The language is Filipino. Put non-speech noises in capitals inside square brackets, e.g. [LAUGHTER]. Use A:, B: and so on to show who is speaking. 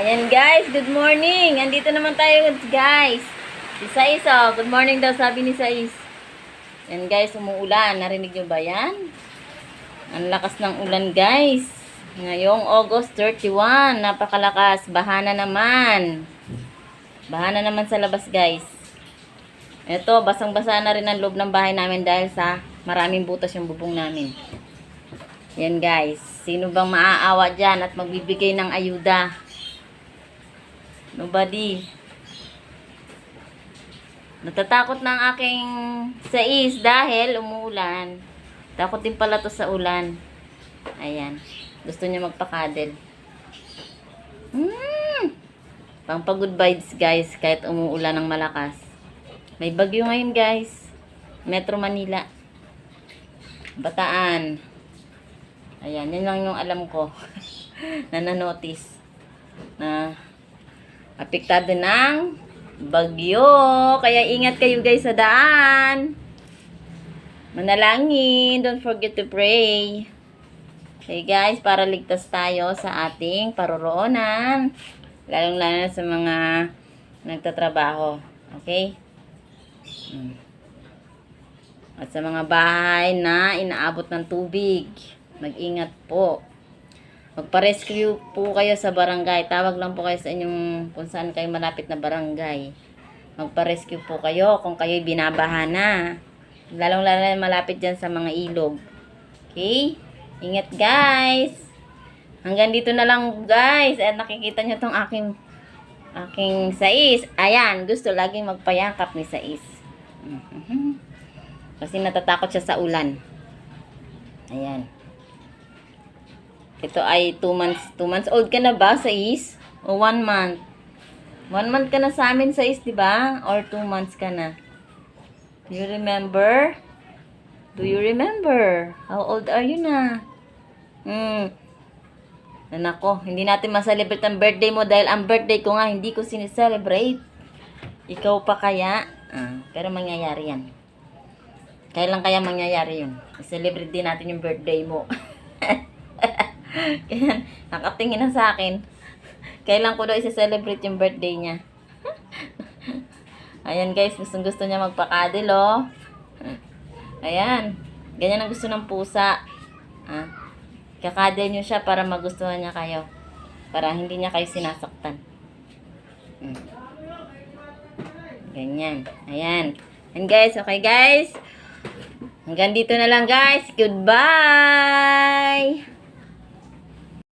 A: Ayan guys, good morning. Andito naman tayo guys. Si Sais, oh. good morning daw sabi ni Sais. Ayan guys, umuulan. Narinig nyo ba yan? Ang lakas ng ulan guys. Ngayong August 31, napakalakas. Bahana naman. Bahana naman sa labas guys. Ito, basang-basa na rin ang loob ng bahay namin dahil sa maraming butas yung bubong namin. Yan guys. Sino bang maaawa dyan at magbibigay ng ayuda? Nobody. Natatakot na ang aking sais dahil umuulan. Takot din pala to sa ulan. Ayan. Gusto niya magpakadel. Hmm. Pang good vibes guys kahit umuulan ng malakas. May bagyo ngayon guys. Metro Manila. Bataan. Ayan, yun lang yung alam ko. na [LAUGHS] na-notice. Na apektado ng bagyo. Kaya ingat kayo guys sa daan. Manalangin. Don't forget to pray. Okay guys, para ligtas tayo sa ating paroroonan. Lalong-lalo sa mga nagtatrabaho. Okay? Hmm. At sa mga bahay na inaabot ng tubig, mag-ingat po. Magpa-rescue po kayo sa barangay. Tawag lang po kayo sa inyong kung saan kayo malapit na barangay. Magpa-rescue po kayo kung kayo binabaha na. Lalong lalo malapit dyan sa mga ilog. Okay? Ingat guys! Hanggang dito na lang guys. At nakikita nyo tong aking aking sais. Ayan, gusto laging magpayakap ni sais. Mhm. Kasi natatakot siya sa ulan. Ayan. Ito ay 2 months. 2 months old ka na ba, Sais? O 1 month? 1 month ka na sa amin, Sais, di ba? Or 2 months ka na? You remember? Do you remember? How old are you na? Hmm. Nako, hindi natin maselebrate ang birthday mo dahil ang birthday ko nga hindi ko sineselebrate. Ikaw pa kaya? Ah, pero mangyayari yan. Kailan kaya mangyayari yun? I-celebrate din natin yung birthday mo. [LAUGHS] [LAUGHS] Kaya nakatingin na sa akin. Kailan ko daw i-celebrate yung birthday niya. [LAUGHS] Ayan guys, gustong gusto niya magpakadil oh. Ayan. Ganyan ang gusto ng pusa. Ah. Kakadil niyo siya para magustuhan niya kayo. Para hindi niya kayo sinasaktan. Hmm. Ganyan. Ayan. And guys, okay guys. Hanggang dito na lang guys. Goodbye!